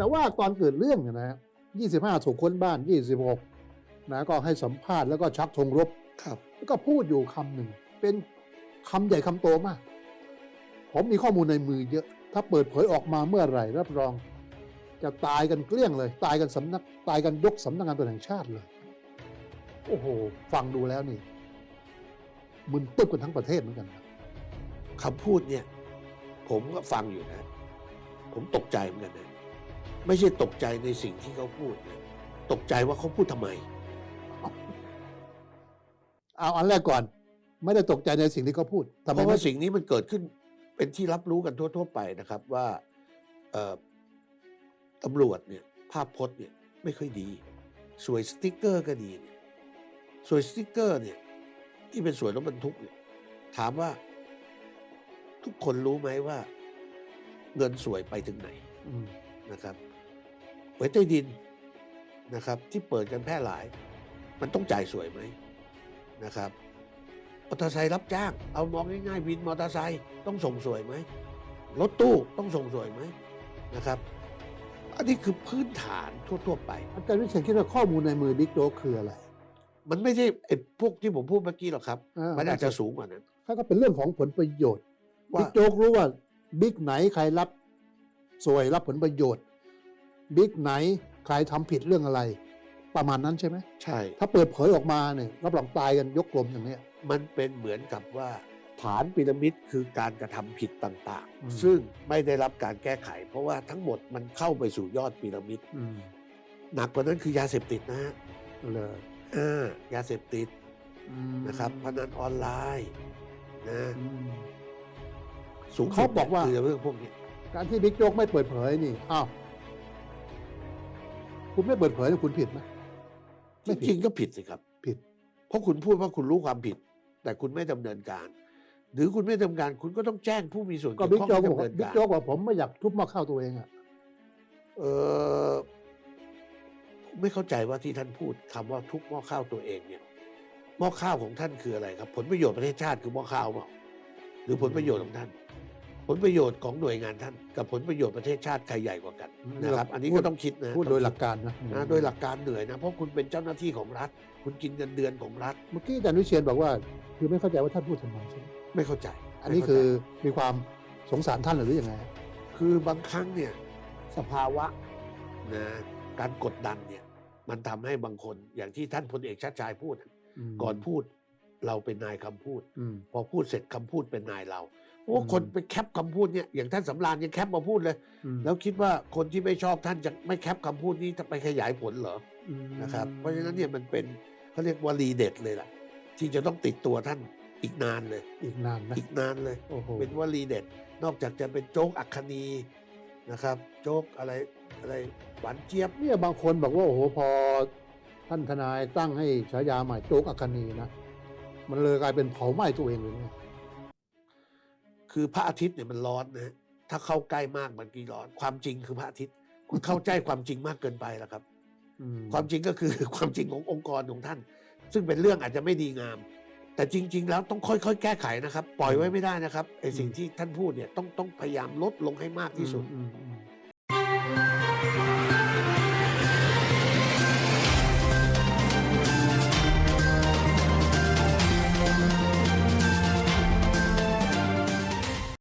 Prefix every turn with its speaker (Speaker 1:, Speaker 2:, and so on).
Speaker 1: แต่ว่าตอนเกิดเรื่องเนี่ยนะฮะ25 ถูกค้นบ้าน 26 นะก็ให้สัมภาษณ์แล้วก็ชักธงรบ
Speaker 2: ครับ
Speaker 1: แล้วก็พูดอยู่คำหนึ่ง เป็นคำใหญ่คำโตมาก ผมมีข้อมูลในมือเยอะ ถ้าเปิดเผยออกมาเมื่อไหร่ รับรอง จะตายกันเกลี้ยงเลย ตายกันสำนัก ตายกันยกสำนักงานตำรวจแห่งชาติเลย โอ้โห ฟังดูแล้วนี่ มึนตึ๊บกันทั้งประเทศเหมือนกันนะ
Speaker 2: คำพูดเนี่ย ผมก็ฟังอยู่นะ ผมตกใจเหมือนกันนะไม่ใช่ตกใจในสิ่งที่เขาพูดนะตกใจว่าเขาพูดทำไม
Speaker 1: เอาอันแรกก่อน ไม่ได้ตกใจในสิ่งที่เขาพูดทำ
Speaker 2: เพ
Speaker 1: ไม
Speaker 2: ราะ
Speaker 1: ไม่
Speaker 2: ว่าสิ่งนี้มันเกิดขึ้นเป็นที่รับรู้กันทั่ว ๆ ไปนะครับว่าเอ่อตำรวจเนี่ย ภาพพจน์เนี่ย ไม่ค่อยดี สวยสติกเกอร์ก็ดีเนี่ยสวยสติกเกอร์เนี่ย ที่เป็นสวยรถบรรทุกเนี่ยถามว่า ทุกคนรู้ไหมว่า เงินสวยไปถึงไหน
Speaker 1: อืม
Speaker 2: นะครับหวยใต้ดินนะครับ ที่เปิดกันแพร่หลาย มันต้องจ่ายสวยไหมนะครับมอเตอร์ไซค์รับจ้าง เอามองง่ายๆวินมอเตอร์ไซค์ต้องส่งสวยไหมรถตู้ต้องส่งสวยไหมนะครับ อันนี้คือพื้นฐานทั่ว ๆ ไป
Speaker 1: อาจารย์วิเชียนคิดว่าข้อมูลในมือบิ๊กโจ๊กคืออะไร
Speaker 2: มันไม่ใช่ไอ้พวกที่ผมพูดเมื่อกี้หรอกครับ
Speaker 1: อ่ามั
Speaker 2: มันอาจจะสูงกว่านั้น
Speaker 1: ถ้าก็เป็นเรื่องของผลประโยชน์
Speaker 2: ว่า
Speaker 1: บิ๊กโจ๊กรู้ว่าบิ๊กไหนใครรับสวยรับผลประโยชน์บิ๊กไหนใครทำผิดเรื่องอะไร ประมาณนั้นใช่ไหม
Speaker 2: ใช่
Speaker 1: ถ้าเปิดเผยออกมาเนี่ยรับรองตายกันยกกลมอย่างเนี้ย
Speaker 2: มันเป็นเหมือนกับว่าฐานพีระมิดคือการกระทำผิดต่าง
Speaker 1: อืม
Speaker 2: ๆ ซึ่งไม่ได้รับการแก้ไข เพราะว่าทั้งหมดมันเข้าไปสู่ยอดพีระมิด
Speaker 1: อืม
Speaker 2: หนักกว่านั้นคือยาเสพติดนะฮะ
Speaker 1: เลย
Speaker 2: อ่ายาเสพติด
Speaker 1: อืม
Speaker 2: นะครับพนันออนไลน์นะ
Speaker 1: อืม
Speaker 2: สูงสุด
Speaker 1: เขาบอกว่า
Speaker 2: คือเรื่องพวกนี้
Speaker 1: การที่บิ๊กโจ๊กไม่เปิดเผยนี่อ้าวคุณไม่เปิดเผยนี่คุณผิดไหมไม่
Speaker 2: จ
Speaker 1: ผิด
Speaker 2: ริงๆก็ผิดสิครับ
Speaker 1: ผิด
Speaker 2: เพราะคุณพูดว่าคุณรู้ความผิด แต่คุณไม่ดำเนินการ หรือคุณไม่ดำเนินการ คุณก็ต้องแจ้งผู้มีส่วน
Speaker 1: ก็
Speaker 2: เกี่ยว
Speaker 1: บิ๊ก
Speaker 2: ข้อง
Speaker 1: โจ๊ก
Speaker 2: ให้
Speaker 1: บอก
Speaker 2: ดำเนิ
Speaker 1: ว่านบิ๊ก
Speaker 2: การ
Speaker 1: โจ๊กว่าผมไม่อยากทุบหม้อข้าวตัวเองอะ
Speaker 2: เออผม ไม่เข้าใจว่าที่ท่านพูดคำว่าทุกหม้อข้าวตัวเองเนี่ยหม้อข้าวของท่านคืออะไรครับ ผลประโยชน์ประเทศชาติคือหม้อข้าวเปล่าหรือผลประโยชน์ของท่าน ผลประโยชน์ของหน่วยงานท่าน กับผลประโยชน์ประเทศชาติใครใหญ่กว่ากันนะครับ อันนี้ก็ต้องคิดนะ
Speaker 1: พูดโดยหลักการนะ
Speaker 2: นะโดยหลักการเหนื่อยนะเพราะคุณเป็นเจ้าหน้าที่ของรัฐ คุณกินเงินเดือนของรัฐ
Speaker 1: เมื่อกี้อาจารย์วิเชียนบอกว่า คือไม่เข้าใจว่าท่านพูดทำไมใช่ไหม
Speaker 2: ไม่เข้าใจ
Speaker 1: อันนี้
Speaker 2: ไม่
Speaker 1: คื
Speaker 2: เข้า
Speaker 1: อ
Speaker 2: ใจ
Speaker 1: มีความสงสารท่านหรือยังไงฮะ
Speaker 2: คือบางครั้งเนี่ยสภาวะนะการกดดันเนี่ย มันทำให้บางคนอย่างที่ท่านพลเอกชาติชายพูด
Speaker 1: ม
Speaker 2: ก่อนพูดเราเป็นนายคำพูด
Speaker 1: อืม
Speaker 2: พอพูดเสร็จคำพูดเป็นนายเราเพราะว่าคนไปแคปคำพูดเนี่ยอย่างท่านสำราญยังแคปมาพูดเลย
Speaker 1: อืม
Speaker 2: แล้วคิดว่าคนที่ไม่ชอบท่านจะไม่แคปคำพูดนี้จะไปขยายผลเหรอ
Speaker 1: อืม
Speaker 2: นะครับ เพราะฉะนั้นเนี่ยมันเป็นเขาเรียกวลีเด็ดเลยล่ะ ที่จะต้องติดตัวท่านอีกนานเลย
Speaker 1: อีกนานนะ
Speaker 2: อีกนานเลย
Speaker 1: โอ้โห
Speaker 2: เป็นวลีเด็ด นอกจากจะเป็นโจ๊กอัคคณี นะครับ โจ๊กอะไรอะไรหวานเจี๊ยบ
Speaker 1: เนี่ยบางคนบอกว่าโอ้โหพอท่านทนายตั้งให้ฉายาใหม่โจ๊กอัคคณีนะมันเลยกลายเป็นเผาไหม้ตัวเองเลยเนี่ย
Speaker 2: คือพระอาทิตย์เนี่ยมันร้อนนะฮะถ้าเข้าใกล้มากมันกีร้อน ความจริงคือพระอาทิตย์คุณเข้าใจความจริงมากเกินไปแล้วครับ
Speaker 1: อืม
Speaker 2: ความจริงก็คือความจริงขององค์กรของท่าน ซึ่งเป็นเรื่องอาจจะไม่ดีงาม แต่จริง ๆ แล้วต้องค่อยๆ แก้ไขนะครับ ปล่อยไว้ไม่ได้นะครับไอ้สิ่งที่ท่านพูดเนี่ยต้องต้องพยายามลดลงให้มากที่สุด
Speaker 1: อืมอืม